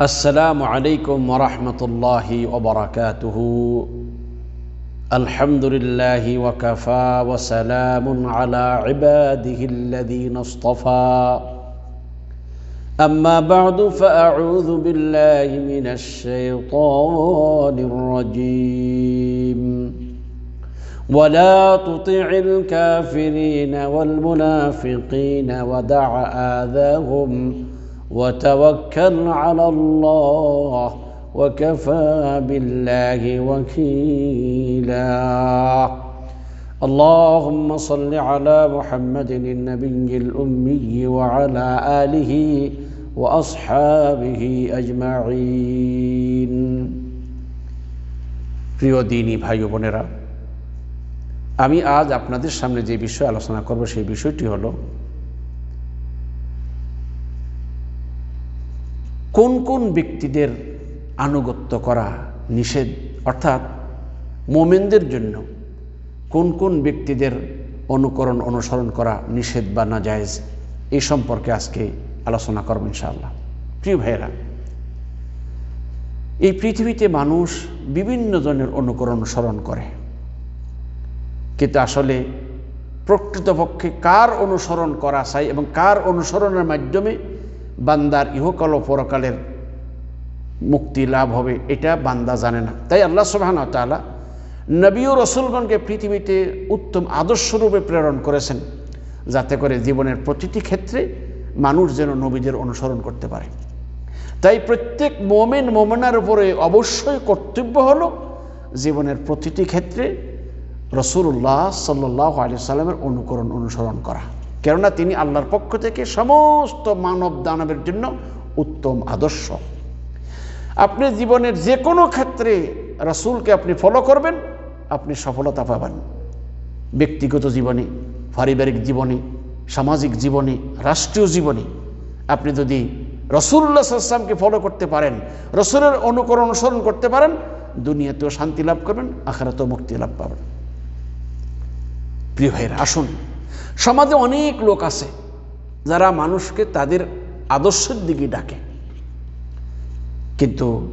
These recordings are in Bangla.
السلام عليكم ورحمة الله وبركاته. الحمد لله وكفى وسلام على عباده الذين اصطفى. أما بعد فأعوذ بالله من الشيطان الرجيم. ولا تطع الكافرين والمنافقين ودع آذاهم. وتوكل على الله وكفى بالله وكيلا اللهم صل على محمد النبي الأمي وعلى آله وأصحابه أجمعين প্রিয় দিনী ভাই ও বোনেরা আমি আজ আপনাদের সামনে যে বিষয় আলোচনা করব সেই বিষয়টি হলো কোন কোন ব্যক্তিদের আনুগত্য করা নিষেধ? অর্থাৎ মোমেনদের জন্য কোন কোন ব্যক্তিদের অনুকরণ, অনুসরণ করা নিষেধ বা না জায়েজ এই সম্পর্কে আজকে আলোচনা করব ইনশাআল্লাহ। প্রিয় ভাইয়েরা, এই পৃথিবীতে মানুষ বিভিন্ন জনের অনুকরণ, অনুসরণ করে। কিন্তু আসলে প্রকৃতপক্ষে কার অনুসরণ করা চাই এবং কার অনুসরণের মাধ্যমে বান্দার ইহকাল পরকালের মুক্তি লাভ হবে, এটা বান্দা জানে না। তাই আল্লাহ সুবাহন তালা নবী ও রসুলগণকে পৃথিবীতে উত্তম আদর্শরূপে প্রেরণ করেছেন, যাতে করে জীবনের প্রতিটি ক্ষেত্রে মানুষ যেন নবীদের অনুসরণ করতে পারে। তাই প্রত্যেক মোমেন, মোমেনার উপরে অবশ্যই কর্তব্য হলো জীবনের প্রতিটি ক্ষেত্রে রসুল্লাহ সাল্লাহ আলি সাল্লামের অনুকরণ, অনুসরণ করা। কেননা তিনি আল্লাহর পক্ষ থেকে সমস্ত মানব দানবের জন্য উত্তম আদর্শ। আপনি জীবনের যে কোনো ক্ষেত্রে রসুলকে আপনি ফলো করবেন, আপনি সফলতা পাবেন। ব্যক্তিগত জীবনে, পারিবারিক জীবনে, সামাজিক জীবনে, রাষ্ট্রীয় জীবনে। আপনি যদি রসুল্লাহ সাল্লামকে ফলো করতে পারেন, রসুলের অনুকরণ অনুসরণ করতে পারেন, দুনিয়াতেও শান্তি লাভ করবেন, আখারাতেও মুক্তি লাভ পাবেন। প্রিয় ভাইয়ের, আসুন সমাজে অনেক লোক আছে যারা মানুষকে তাদের আদর্শের দিকে ডাকে। কিন্তু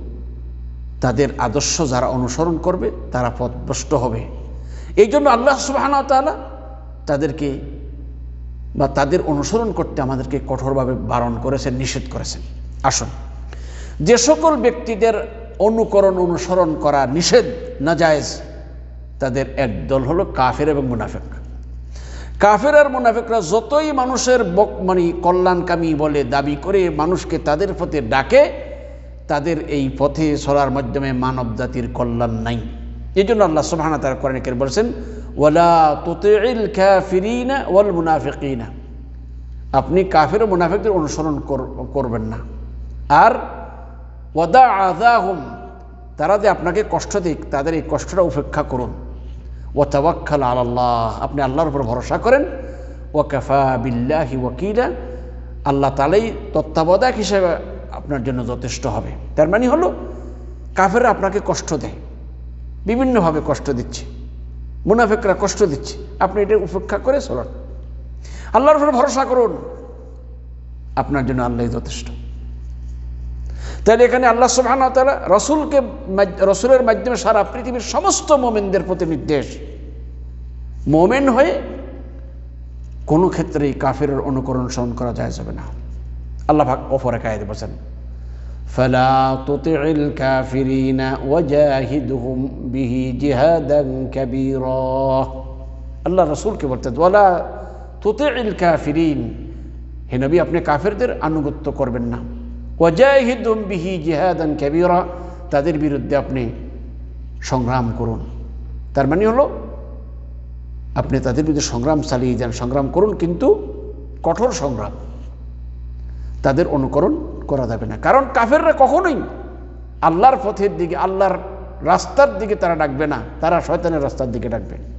তাদের আদর্শ যারা অনুসরণ করবে, তারা পথভ্রষ্ট হবে। এই জন্য আল্লাহ সুবাহানা তালা তাদেরকে বা তাদের অনুসরণ করতে আমাদেরকে কঠোরভাবে বারণ করেছেন, নিষেধ করেছেন। আসুন, যে সকল ব্যক্তিদের অনুকরণ, অনুসরণ করা নিষেধ না জায়েজ তাদের একদল হলো কাফের এবং মুনাফেক। কাফের আর মুনাফেকরা যতই মানুষের বক মানে কল্যাণকামী বলে দাবি করে মানুষকে তাদের পথে ডাকে, তাদের এই পথে চলার মাধ্যমে মানব জাতির কল্যাণ নাই। এই জন্য আল্লাহ সুবহানা তার কোরআনিকের বলছেন, ওয়ালা তুতিল কাফিরিনা ওয়াল মুনাফিকিনা আপনি কাফের মুনাফিকদের অনুসরণ করবেন না। আর ওয়াদা আদাহুম তারা যে আপনাকে কষ্ট দিক, তাদের এই কষ্টটা উপেক্ষা করুন। ও তাওয়াক্কাল আল্লাহ আপনি আল্লাহর উপর ভরসা করেন। ও কাফা বিল্লাহি ওয়াকিলা। আল্লাহ তালাই তত্ত্বাবধায়ক হিসেবে আপনার জন্য যথেষ্ট হবে। তার মানে হলো কাফেরা আপনাকে কষ্ট দেয়। বিভিন্নভাবে কষ্ট দিচ্ছে। মুনাফেকরা কষ্ট দিচ্ছে। আপনি এটা উপেক্ষা করে চলুন। আল্লাহর উপর ভরসা করুন। আপনার জন্য আল্লাহ যথেষ্ট। তাহলে এখানে আল্লাহ সুবহান তালা রসুলকে রসুলের মাধ্যমে সারা পৃথিবীর সমস্ত মোমেনদের প্রতি নির্দেশ মোমেন হয়ে কোনো ক্ষেত্রেই কাফের অনুকরণ সহন করা যায় যাবে না আল্লাহ ভাগ অফরে কায়দে বলছেন فلا تطع الكافرين وجاهدهم به جهادا كبيرا আল্লাহ রসুলকে বলতেন ওয়ালা তুতিল কাফিরিন হে নবী আপনি কাফেরদের আনুগত্য করবেন না ওয়াজাহিদুম বিহি জিহাদান কাবীরা, তাদের বিরুদ্ধে আপনি সংগ্রাম করুন। তার মানে হলো, আপনি তাদের বিরুদ্ধে সংগ্রাম চালিয়ে যান, সংগ্রাম করুন, কিন্তু কঠোর সংগ্রাম। তাদের অনুকরণ করা যাবে না। কারণ কাফেররা কখনোই আল্লাহর পথের দিকে, আল্লাহর রাস্তার দিকে তারা ডাকবে না। তারা শয়তানের রাস্তার দিকে ডাকবে।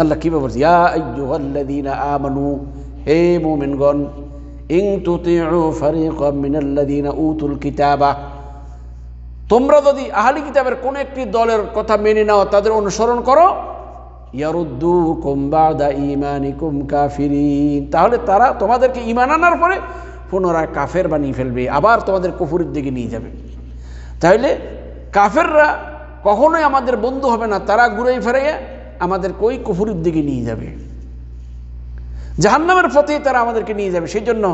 আল্লাহ কীভাবে বলছে? ইয়া আইয়ুহাল্লাযীনা আমানু, হে মুমিনগণ ইন তুতিউ ফারিকাম মিনাল্লাযীনা উতুল কিতাবা। তোমরা যদি আহলি কিতাবের কোন একটি দলের কথা মেনে নাও, তাদের অনুসরণ করো। ইয়ারুদ্দুকুম বাদা ঈমানিকুম কাফিরিন। তাহলে তারা তোমাদেরকে ঈমান আনার পরে পুনরায় কাফের বানিয়ে ফেলবে, আবার তোমাদের কুফুরের দিকে নিয়ে যাবে। তাহলে কাফেররা কখনোই আমাদের বন্ধু হবে না, তারা ঘুরে ফেরাইয়া আমাদের কই কুফুরের দিকে নিয়ে যাবে। জাহান্নামের পথেই তারা আমাদেরকে নিয়ে যাবে। সেই জন্য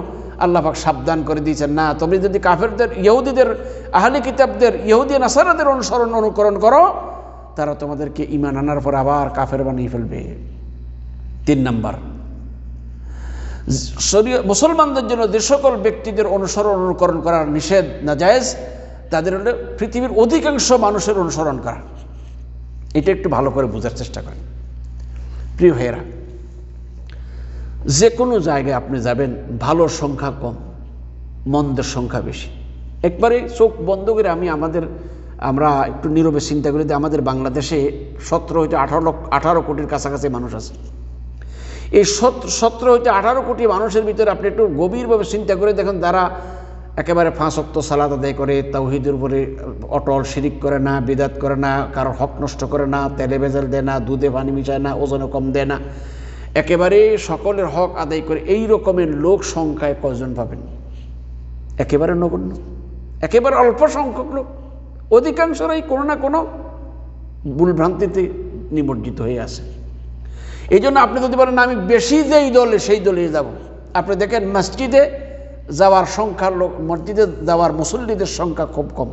আল্লাহ পাক সাবধান করে দিয়েছেন, না তুমি যদি কাফেরদের, ইহুদিদের, আহলি কিতাবদের, ইহুদি, নাসারাদের অনুসরণ, অনুকরণ করো, তারা তোমাদেরকে ইমান আনার পর আবার কাফের বানিয়ে ফেলবে। তিন নাম্বার মুসলমানদের জন্য যে সকল ব্যক্তিদের অনুসরণ, অনুকরণ করার নিষেধ না জায়েজ, তাদের হলো পৃথিবীর অধিকাংশ মানুষের অনুসরণ করা। এটা একটু ভালো করে বোঝার চেষ্টা করেন। প্রিয় ভাইয়েরা, যে কোনো জায়গায় আপনি যাবেন, ভালোর সংখ্যা কম, মন্দের সংখ্যা বেশি। একবারে চোখ বন্ধ করে আমি আমাদের, আমরা একটু নীরবে চিন্তা করি যে আমাদের বাংলাদেশে সতেরো হইতে আঠারো লক্ষ, আঠারো কোটির কাছাকাছি মানুষ আছে। এই সতেরো হইতে আঠারো কোটি মানুষের ভিতরে আপনি একটু গভীরভাবে চিন্তা করে দেখেন তারা একেবারে ফাঁস অক্ত সালাদ আদায় করে, তাওহিদের উপরে অটল শিরিক করে না, বিদাত করে না, কারোর হক নষ্ট করে না, তেলে ভেজাল দেয় না, দুধে পানি মিশায় না, ওজনে কম দেয় না। একেবারে সকলের হক আদায় করে এই রকমের লোক সংখ্যায় কজন পাবেন? একেবারে নগণ্য। একেবারে অল্প সংখ্যক লোক। অধিকাংশরাই কোনো না কোনো ভুলভ্রান্তিতে নিমজ্জিত হয়ে আছে। এই জন্য আপনি যদি বলেন আমি বেশি যেই দলে, সেই দলে যাব। আপনি দেখেন, মসজিদে যাওয়ার সংখ্যা লোক, মসজিদে যাওয়ার মুসল্লিদের সংখ্যা খুব কম।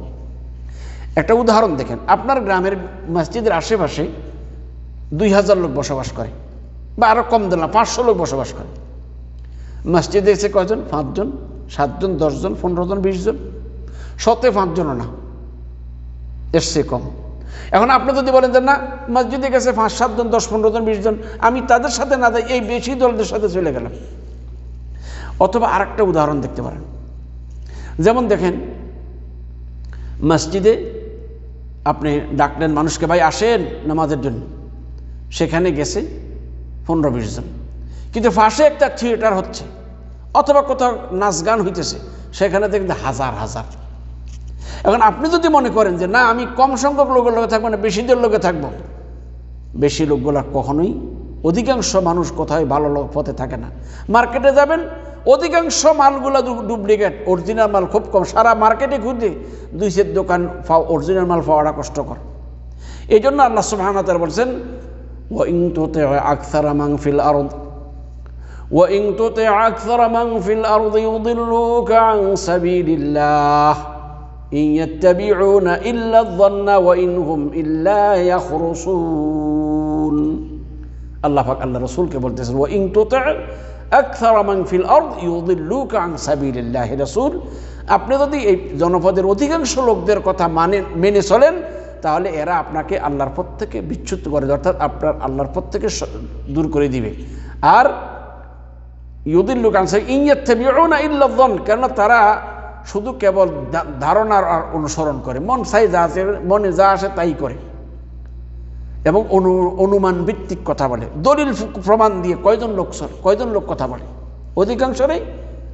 একটা উদাহরণ দেখেন, আপনার গ্রামের মসজিদের আশেপাশে দুই হাজার লোক বসবাস করে বা আরও কম দিন না পাঁচশো লোক বসবাস করে। মসজিদে এসে কজন পাঁচজন, সাতজন, দশজন পনেরো জন বিশ জন শতে পাঁচজনও না এসছে কম। এখন আপনি যদি বলেন যে না, মসজিদে গেছে পাঁচ, সাতজন, দশ পনেরো জন বিশ জন আমি তাদের সাথে না যাই এই বেশি দলদের সাথে চলে গেলাম। অথবা আরেকটা উদাহরণ দেখতে পারেন। যেমন দেখেন, মসজিদে আপনি ডাকলেন মানুষকে, ভাই, আসেন নামাজের জন্য। সেখানে গেছে পনেরো বিশ জন। কিন্তু ফাঁসে একটা থিয়েটার হচ্ছে, অথবা কোথাও নাচ গান হইতেছে, সেখানে দেখবেন হাজার হাজার। এখন আপনি যদি মনে করেন যে, না, আমি কম সংখ্যক লোকের লোকে থাকব না বেশিদের লোকে থাকব। বেশি লোকগুলা কখনোই, অধিকাংশ মানুষ কোথায় ভালো লোক পথে থাকে না। মার্কেটে যাবেন অধিকাংশ মালগুলো ডুপ্লিকেট অরিজিনাল মাল খুব কম সারা মার্কেটে ঘুরতে দুই সেট দোকান অরিজিনাল মাল পাওয়াটা কষ্টকর এই জন্য আল্লাহ সুবাহানাতার বলছেন ও ইং তোতে আকসারা মাং ফিল আরদ وإن تطع أكثر من في الأرض يضلوك عن سبيل الله إن يتبعون إلا الظن وإن هم إلا يخرصون الله فاك الله رسولك بلتسن وإن تطع أكثر من في الأرض يضلوك عن سبيل الله رسول আপনি যদি এই জনপদের অধিকাংশ লোকদের কথা মানে মেনে চলেন তাহলে এরা আপনাকে আল্লাহর পথ থেকে বিচ্যুত করে অর্থাৎ আপনার আল্লাহর পথ থেকে দূর করে দিবে আর ইউদিল্লুক আনসার ইংয়ের থেকে না ইল্লাদন কেননা তারা শুধু কেবল ধারণার আর অনুসরণ করে মন চাই যা আছে মনে যা আসে তাই করে এবং অনু, অনুমান ভিত্তিক কথা বলে। দলিল প্রমাণ দিয়ে কয়জন লোক সরে, কয়জন লোক কথা বলে? অধিকাংশরাই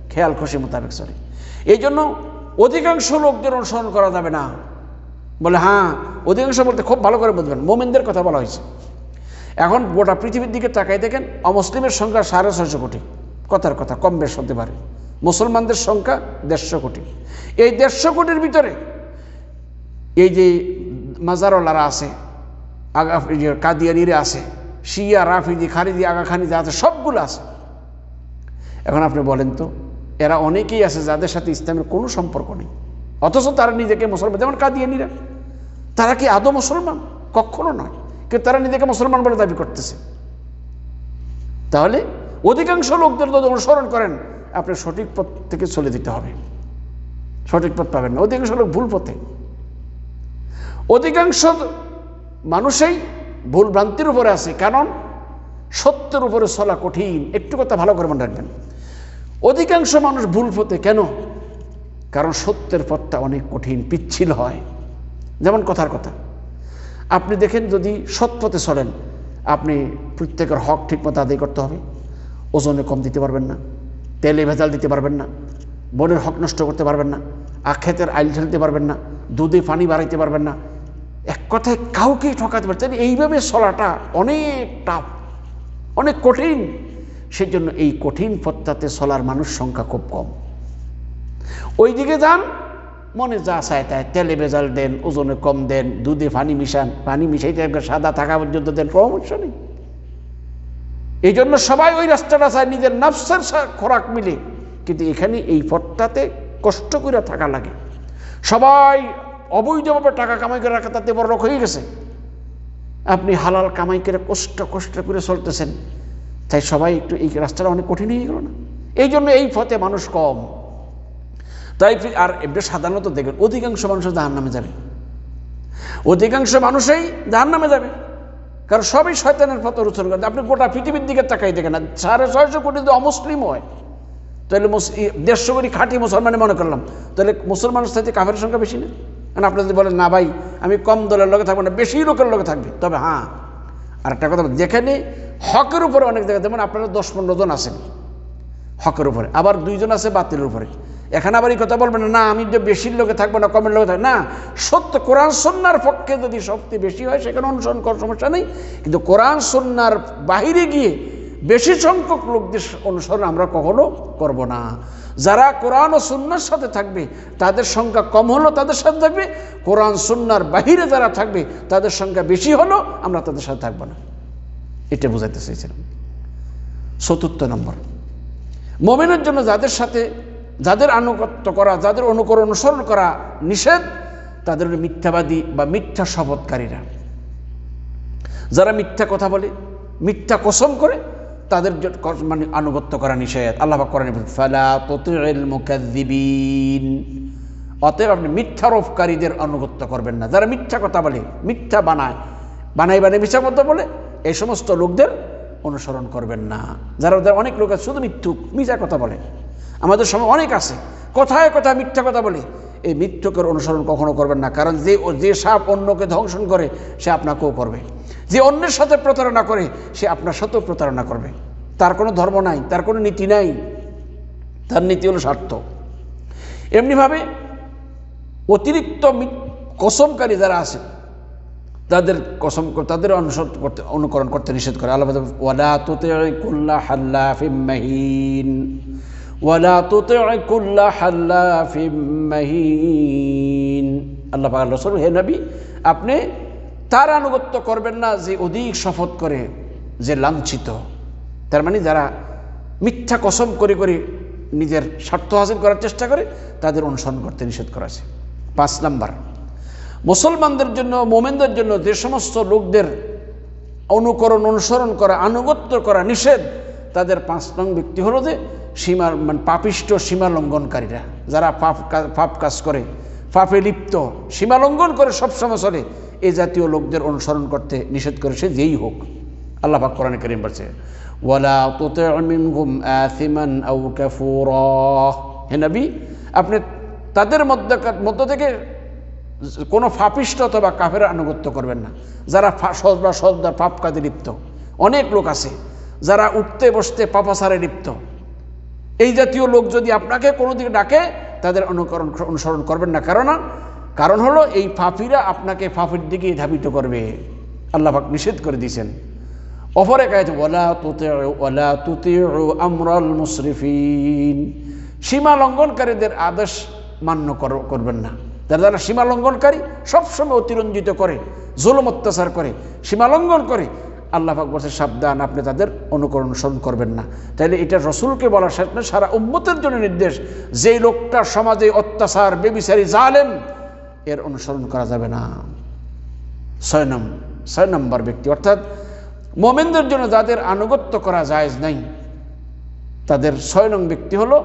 খেয়াল খুশি মোতাবেক সরে। এই জন্য অধিকাংশ লোকদের অনুসরণ করা যাবে না। বলে হ্যাঁ অধিকাংশ বলতে খুব ভালো করে বুঝবেন, মোমেনদের কথা বলা হয়েছে। এখন গোটা পৃথিবীর দিকে তাকাই দেখেন, অমুসলিমের সংখ্যা সাড়ে ছয়শো কোটি। কথার কথা, কম বেশ হতে পারে। মুসলমানদের সংখ্যা দেড়শো কোটি। এই দেড়শো কোটির ভিতরে এই যে মাজারওয়ালারা আছে আগা কাদিয়ানিরা আছে, শিয়া রাফিদি খারিদি আগা খানি যা আছে, সবগুলো আছে। এখন আপনি বলেন তো, এরা অনেকেই আছে যাদের সাথে ইসলামের কোনো সম্পর্ক নেই। অথচ তারা নিজেকে মুসলমান, যেমন কাদিয়ানিরা। তারা কি আদৌ মুসলমান? কখনো নয়। কিন্তু তারা নিজেকে মুসলমান বলে দাবি করতেছে। তাহলে অধিকাংশ লোকদের যদি অনুসরণ করেন, আপনি সঠিক পথ থেকে চলে দিতে হবে। সঠিক পথ পাবেন না। অধিকাংশ লোক ভুল পথে। অধিকাংশ মানুষই ভুল ভ্রান্তির উপরে আছে, কারণ সত্যের উপরে চলা কঠিন। একটু কথা ভালো করে মনে রাখবেন। অধিকাংশ মানুষ ভুল পথে কেন? কারণ সত্যের পথটা অনেক কঠিন, পিচ্ছিল হয়। যেমন কথার কথা। আপনি দেখেন যদি সৎ পথে চলেন, আপনি প্রত্যেকের হক ঠিক মতো আদায় করতে হবে। ওজনে কম দিতে পারবেন না, তেলে ভেজাল দিতে পারবেন না, বনের হক নষ্ট করতে পারবেন না আক্ষেতের আইল ঠেলতে পারবেন না, দুধে পানি বাড়াইতে পারবেন না এক কথায় কাউকেই ঠকাতে পারছেন এইভাবে চলাটা অনেক টাফ অনেক কঠিন। সেই জন্য এই কঠিন পথটাতে চলার মানুষ সংখ্যা খুব কম। ওই দিকে যান, মনে যা চায় তাই। তেলে ভেজাল দেন, ওজনে কম দেন, দুধে পানি মিশান, পানি মিশাইতে একবার সাদা থাকা পর্যন্ত দেন পরামর্শ নেই। এই জন্য সবাই ওই রাস্তাটা চায়, নিজের নফসের খোরাক মিলে। কিন্তু এখানে এই পথটাতে কষ্ট করে থাকা লাগে। সবাই অবৈধভাবে টাকা কামাই করে রাখা তাতে বড় লোক হয়ে গেছে। আপনি হালাল কামাই করে কষ্ট কষ্ট করে চলতেছেন, তাই সবাই একটু এই রাস্তাটা অনেক কঠিন হয়ে গেল না? এই জন্য এই পথে মানুষ কম। তাই আর এটা সাধারণত দেখবেন, অধিকাংশ মানুষ জাহান নামে যাবে। অধিকাংশ মানুষই জাহান নামে যাবে। কারণ সবই শয়তানের পথ অনুসরণ করে আপনি গোটা পৃথিবীর দিকে তাকাই দেখেন না সাড়ে ছয়শো কোটি যদি অমুসলিম হয়, তাহলে দেড়শো কোটি খাঁটি মুসলমানে মনে করলাম, তাহলে মুসলমানের সাথে কাফের সংখ্যা বেশি না? কারণ আপনি যদি বলেন না ভাই আমি কম দলের লোকে থাকব না বেশি লোকের লোকে থাকবে। তবে হ্যাঁ আর একটা কথা যেখানে হকের উপরে অনেক জায়গায় যেমন আপনারা দশ পনেরো জন আছেন হকের উপরে আবার দুইজন আছে বাতিলের উপরে। এখানে আবার এই কথা বলবেন না, না আমি যে বেশির লোকে থাকব না কমের লোকে থাকব না সত্য কোরআন সন্ন্যার পক্ষে যদি শক্তি বেশি হয় সেখানে অনুসরণ করার সমস্যা নেই। কিন্তু কোরআন সন্ন্যার বাহিরে গিয়ে বেশি সংখ্যক লোকদের অনুসরণ আমরা কখনো করব না। যারা কোরআন ও সুন্নার সাথে থাকবে, তাদের সংখ্যা কম হলো তাদের সাথে থাকবে। কোরআন সুন্নার বাহিরে যারা থাকবে, তাদের সংখ্যা বেশি হলো আমরা তাদের সাথে থাকব না। এটা বোঝাতে চেয়েছিলাম চতুর্থ নম্বর। মোমেনের জন্য যাদের সাথে, যাদের আনুগত্য করা, যাদের অনুকরণ অনুসরণ করা নিষেধ, তাদের মিথ্যাবাদী বা মিথ্যা শপথকারীরা। যারা মিথ্যা কথা বলে, মিথ্যা কসম করে তাদের মানে আনুগত্য করা নিষেধ। আল্লাহ করেন ফালা তুতিউল মুকাজ্জিবিন অতএব আপনি মিথ্যারোপকারীদের আনুগত্য করবেন না। যারা মিথ্যা কথা বলে, মিথ্যা বানায় বানাই বানাই মিথ্যা কথা বলে, এই সমস্ত লোকদের অনুসরণ করবেন না। যারা যারা অনেক লোক আছে, শুধু মিথ্যুক, মিথ্যা কথা বলে। আমাদের সময় অনেক আছে, কথায় কথা মিথ্যা কথা বলে। এই মিথ্যকের অনুসরণ কখনো করবেন না। কারণ যে ও- যে সাপ অন্যকে ধ্বংসন করে, সে আপনাকেও করবে। যে অন্যের সাথে প্রতারণা করে, সে আপনার সাথেও প্রতারণা করবে। তার কোনো ধর্ম নাই, তার কোনো নীতি নাই, তার নীতি হলো স্বার্থ। এমনিভাবে অতিরিক্ত কসমকারী যারা আছে, তাদের কসম তাদের অনুসরণ করতে, অনুকরণ করতে নিষেধ করে। আল্লাহ কুল্লা মাহিন। আল্লাহ হে নবী, আপনি তার আনুগত্য করবেন না যে অধিক শপথ করে, যে লাঞ্ছিত। তার মানে যারা মিথ্যা কসম করে করে নিজের স্বার্থ হাসিল করার চেষ্টা করে, তাদের অনুসরণ করতে নিষেধ করা আছে। পাঁচ নাম্বার, মুসলমানদের জন্য, মোমেনদের জন্য যে সমস্ত লোকদের অনুকরণ, অনুসরণ করা, আনুগত্য করা নিষেধ, তাদের পাঁচ নং ব্যক্তি হলো যে সীমার মানে পাপিষ্ট সীমা লঙ্ঘনকারীরা যারা পাপ পাপ কাজ করে, পাপে লিপ্ত সীমা লঙ্ঘন করে সবসময় চলে এই জাতীয় লোকদের অনুসরণ করতে নিষেধ করেছে, যেই হোক। আল্লাহ পাক কোরআনে করিম বলছে, ওয়ালা তুতি' মিনহুম আথিমান আও কাফুরা। হে আপনি তাদের মধ্যে মধ্য থেকে কোনো ফাপিষ্ট অথবা কাফের আনুগত্য করবেন না। যারা সৎ বা সৎ বা পাপ কাজে লিপ্ত। অনেক লোক আছে যারা উঠতে বসতে পাপাসারে লিপ্ত। এই জাতীয় লোক যদি আপনাকে কোনো দিকে ডাকে, তাদের অনুকরণ অনুসরণ করবেন না। কারণ কারণ হলো এই ফাফিরা আপনাকে ফাফির দিকে ধাবিত করবে। আল্লাহ নিষেধ করে দিয়েছেন। অপরে ওলা তুতে আমরাল সীমা লঙ্ঘনকারীদের আদেশ মান্য কর- করবেন না। যারা যারা সীমা লঙ্ঘনকারী সবসময় অতিরঞ্জিত করে, জুলুম অত্যাচার করে, সীমা লঙ্ঘন করে, আল্লাহ বলছে, সাবধান, আপনি তাদের অনুকরণ অনুসরণ করবেন না। তাইলে এটা রসুলকে বলার না সারা উম্মতের জন্য নির্দেশ, যেই লোকটা সমাজে অত্যাচার, বেবিচারী, জালেম এর অনুসরণ করা যাবে না। ছয় নম্বর ছয় নম্বর ব্যক্তি, অর্থাৎ মোমেনদের জন্য যাদের আনুগত্য করা জায়েজ নাই, তাদের ছয় নং ব্যক্তি হলো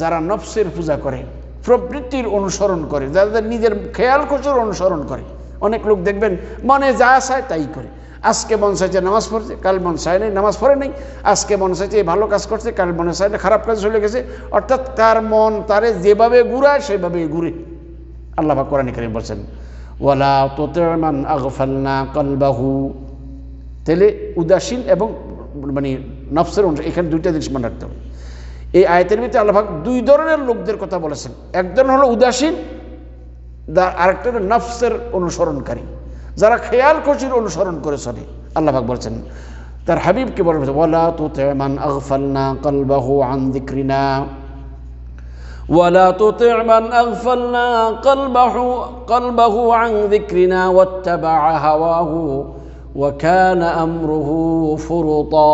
যারা নফসের পূজা করে, প্রবৃত্তির অনুসরণ করে, যাদের নিজের খেয়াল খুশুর অনুসরণ করে। অনেক লোক দেখবেন, মনে যা চায় তাই করে। আজকে মন চাইছে নামাজ পড়ছে, কাল মন চায় নাই, নামাজ পড়ে নাই। আজকে মন চাইছে ভালো কাজ করছে, কাল মনে না খারাপ কাজ চলে গেছে। অর্থাৎ তার মন তারে যেভাবে ঘুরায় সেভাবে ঘুরে। আল্লাহ কোরআন করিম বলছেন, ওয়ালা তোতেমান আগফালনা কলবাহু। তাহলে উদাসীন এবং মানে নফসের অনুসার এখানে দুইটা জিনিস মনে রাখতে হবে। এই আয়তের ভিতরে আল্লাহাক দুই ধরনের লোকদের কথা বলেছেন। একজন হলো উদাসীন আরেকটা হলো নফসের অনুসরণকারী। যারা খেয়াল খুশির অনুসরণ করে চলে আল্লাহাক বলছেন, তার হাবিবকে বলে ওয়ালা তো তেমান আগফালনা কলবাহু আন দিক্রিনা ولا تطع من أغفلنا قلبه قلبه عن ذكرنا واتبع هواه وكان أمره فرطا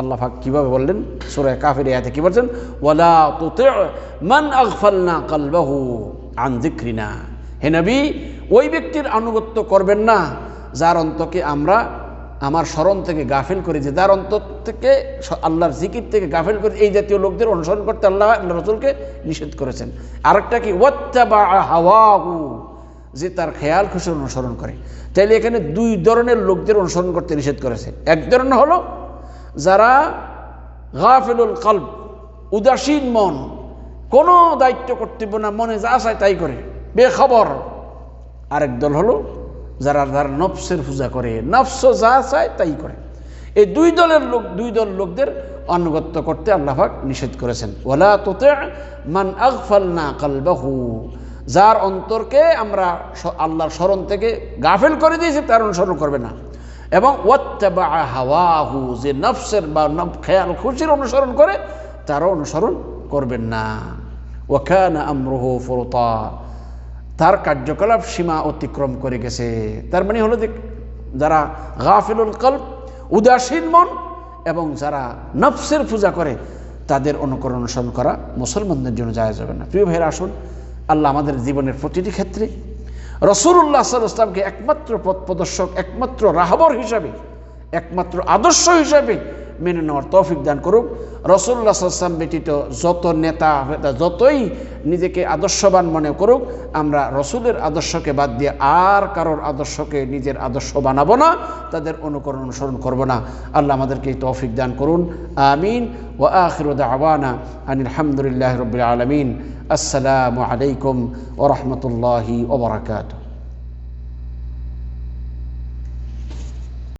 আল্লাহ পাক কিভাবে বললেন সূরা কাফির আয়াতে কি বলছেন ওয়ালা তুতি' মান আগফালনা কলবাহু আন যিকরিনা হে নবী ওই ব্যক্তির আনুগত্য করবেন না যার অন্তকে আমরা আমার স্মরণ থেকে গাফিল করে যে যার অন্তর থেকে আল্লাহর জিকির থেকে গাফিল করে এই জাতীয় লোকদের অনুসরণ করতে আল্লাহ আল্লাহ রসুলকে নিষেধ করেছেন। আরেকটা কি? হাওয়াহু, যে তার খেয়াল খুশির অনুসরণ করে। তাইলে এখানে দুই ধরনের লোকদের অনুসরণ করতে নিষেধ করেছে। এক ধরনের হলো যারা গাফিলুল কল্ব, উদাসীন মন, কোনো দায়িত্ব কর্তব্য না, মনে যা চায় তাই করে, বেখবর। আরেক দল হলো যারা যারা নফসের পূজা করে নফস যা চায় তাই করে। এই দুই দলের লোক, দুই দল লোকদের অনুগত্য করতে আল্লাহাক নিষেধ করেছেন। ওলা তোতে মান আগফাল না কালবাহু। যার অন্তরকে আমরা আল্লাহর স্মরণ থেকে গাফেল করে দিয়েছি, তার অনুসরণ করবে না। এবং হাওয়াহু, যে নফসের বা খেয়াল, খুশির অনুসরণ করে, তারও অনুসরণ করবেন না। ওখানা আমরুহ ফরতা। তার কার্যকলাপ সীমা অতিক্রম করে গেছে। তার মানে হলো যে যারা গাফিলুল কল্প উদাসীন মন এবং যারা নফসের পূজা করে, তাদের অনুকরণ অনুসরণ করা মুসলমানদের জন্য যায় যাবে না। প্রিয় ভাইয়ের, আসুন, আল্লাহ আমাদের জীবনের প্রতিটি ক্ষেত্রে রসুল্লাহ সাল্লামকে একমাত্র পথ প্রদর্শক, একমাত্র রাহবর হিসাবে, একমাত্র আদর্শ হিসাবে মেনে নেওয়ার তৌফিক দান করুক। রসুল্লাহ সাল্লাম ব্যতীত যত নেতা যতই নিজেকে আদর্শবান মনে করুক, আমরা রসুলের আদর্শকে বাদ দিয়ে আর কারোর আদর্শকে নিজের আদর্শ বানাবো না, তাদের অনুকরণ অনুসরণ করব না। আল্লাহ আমাদেরকে তৌফিক দান করুন। আমিন। ও আখিরুদ আওয়ানা আনিল হামদুলিল্লাহ রবিল আলমিন। আসসালামু আলাইকুম ওরহমতুল্লাহি ওবরাকাতু